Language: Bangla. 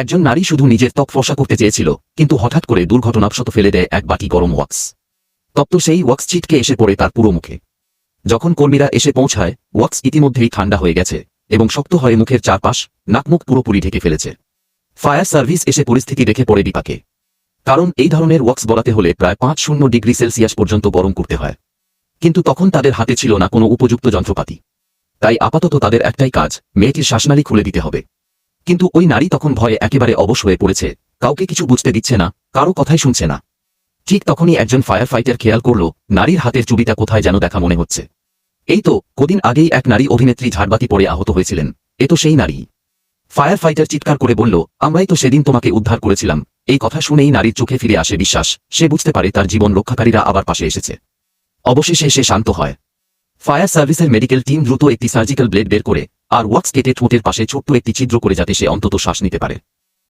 একজন নারী শুধু নিজের ত্বক ফর্সা করতে চেয়েছিল, কিন্তু হঠাৎ করে দুর্ঘটনাবশত ফেলে দেয় এক বাটি গরম ওয়াক্স। তপ্ত সেই ওয়াক্স ছিটকে এসে পড়ে তার পুরো মুখে। যখন কর্মীরা এসে পৌঁছায়, ওয়াক্স ইতিমধ্যেই ঠান্ডা হয়ে গেছে এবং শক্ত হয়ে মুখের চারপাশ, নাকমুখ পুরোপুরি ঢেকে ফেলেছে। ফায়ার সার্ভিস এসে পরিস্থিতি দেখে পড়ে বিপাকে। কারণ এই ধরনের ওয়াক্স বলাতে হলে প্রায় পাঁচ শূন্য ডিগ্রি সেলসিয়াস পর্যন্ত গরম করতে হয়। কিন্তু তখন তাদের হাতে ছিল না কোনো উপযুক্ত যন্ত্রপাতি। তাই আপাতত তাদের একটাই কাজ, মেয়েটির শ্বাসনালী খুলে দিতে হবে। কিন্তু ওই নারী তখন ভয়ে একেবারে অবশ হয়ে পড়েছে। কাউকে কিছু বুঝতে দিচ্ছে না, কারও কথাই শুনছে না। ঠিক তখনই একজন ফায়ার ফাইটার খেয়াল করল, নারীর হাতের চুবিটা কোথায় যেন দেখা মনে হচ্ছে। এই তো, কদিন আগেই এক নারী অভিনেত্রী ঝাড়বাতি পড়ে আহত হয়েছিলেন। এ তো সেই নারী। ফায়ার ফাইটার চিৎকার করে বলল, আমরাই তো সেদিন তোমাকে উদ্ধার করেছিলাম। এই কথা শুনেই নারীর চোখে ফিরে আসে বিশ্বাস। সে বুঝতে পারে তার জীবন রক্ষাকারীরা আবার পাশে এসেছে। অবশেষে সে শান্ত হয়। ফায়ার সার্ভিসের মেডিকেল টিম দ্রুত একটি সার্জিক্যাল ব্লেড বের করে আর ওয়াক্স কেটে ঠোঁটের পাশে ছোট্ট একটি ছিদ্র করে যাতে সে অন্তত শ্বাস নিতে পারে।